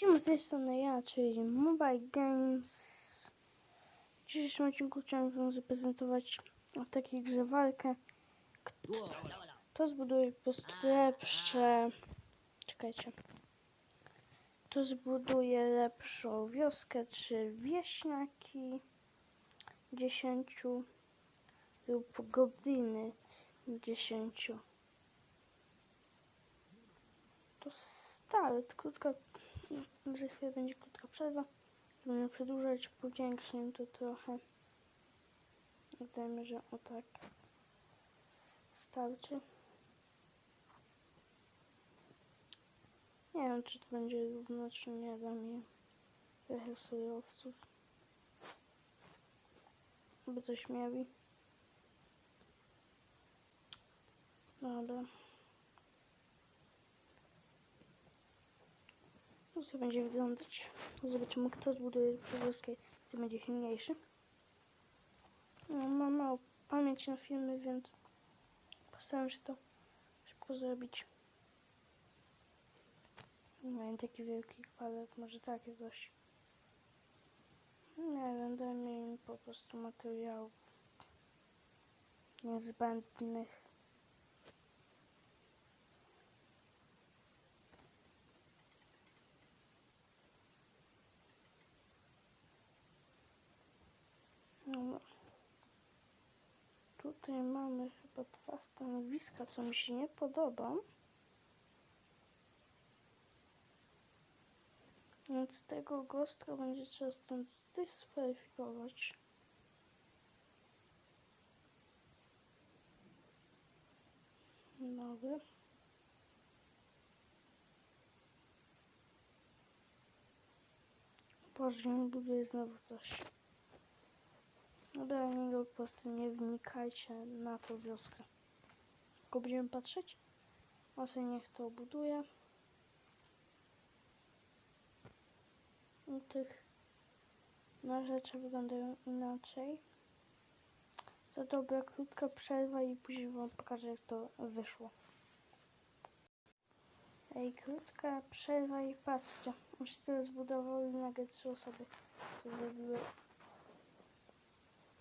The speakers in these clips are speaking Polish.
Siema, z tej strony ja, czyli Mobile Games. W dzisiejszym odcinku chciałem wam zaprezentować w takiej grze walkę. Kto zbuduje po prostu lepsze... Czekajcie. Kto zbuduje lepszą wioskę, czy wieśniaki dziesięciu lub gobliny dziesięciu. To start, krótka że chwilę będzie krótka przerwa. Będę przedłużać, powiększę to trochę. Dajmy, że o tak starczy. Nie wiem, czy to będzie równo, czy nie. Dam mi trochę surowców. By coś mieli. Dobra. Co będzie wyglądać? Zobaczymy kto zbuduje przywózkę, kto będzie silniejszy. No, mam mało pamięć na filmy, więc postaram się to szybko zrobić. Nie wiem, taki wielki kwadrat, może takie coś. Nie wiem, dajmy im po prostu materiałów niezbędnych. No, tutaj mamy chyba dwa stanowiska, co mi się nie podoba. Więc tego gostka będzie trzeba stąd zdyskwalifikować. Dobra. Boże, nie buduję znowu coś. Dobra, nie po prostu nie wnikajcie na tą wioskę. Tylko będziemy patrzeć. On sobie niech to buduje. U tych na rzeczy wyglądają inaczej. To dobra, krótka przerwa i później wam pokażę jak to wyszło. Ej, krótka przerwa i patrzcie. On się tyle zbudował i nagle trzy osoby to zrobiły.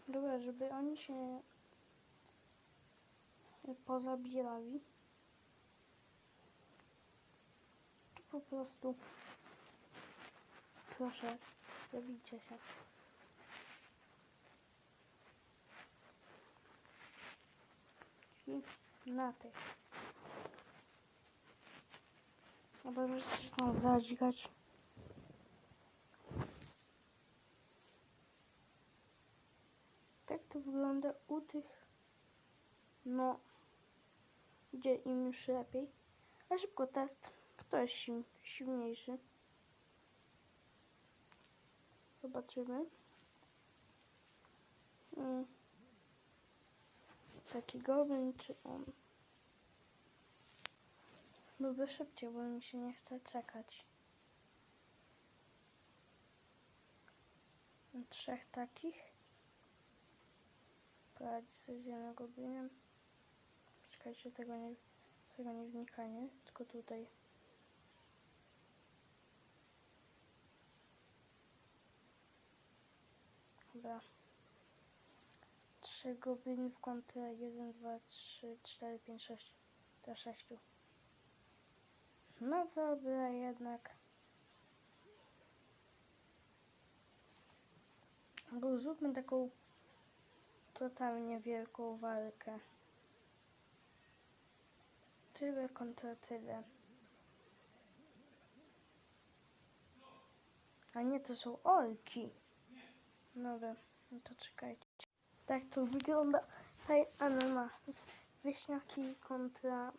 Dobra, żeby oni się pozabierali. To po prostu proszę, zabijcie się. I na tych. Dobra, możecie się tam zadźgać. Tak to wygląda u tych, no, gdzie im już lepiej. A szybko test. Kto jest sil silniejszy? Zobaczymy. Mm. Taki goblin czy on? Byłby szybciej, bo mi się nie chce czekać. Trzech takich. Poradzi sobie z goblinem. Czekajcie, tego nie, tego nie wnika, nie? Tylko tutaj. Dobra. Trzy goblinów kontra 1, 2, 3, 4, 5, 6. Do 6. No dobra, jednak. Bo zróbmy taką totalnie wielką walkę. Tyle kontra tyle. A nie, to są olki. Dobra, no to czekajcie. Tak to wygląda. Tutaj Anna ma wieśniaki kontra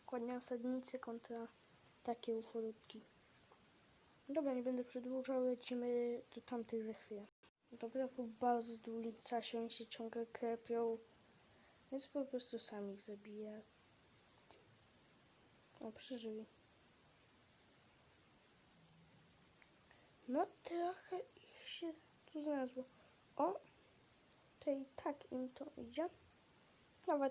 dokładnie osadnicy kontra takie ufolutki. Dobra, nie będę przedłużał, lecimy do tamtych za chwilę. Dobra, po bardzo długim czasie oni się ciągle krepią, więc po prostu sam ich zabija. O, przeżyli. No trochę ich się tu znalazło. O, to i tak im to idzie.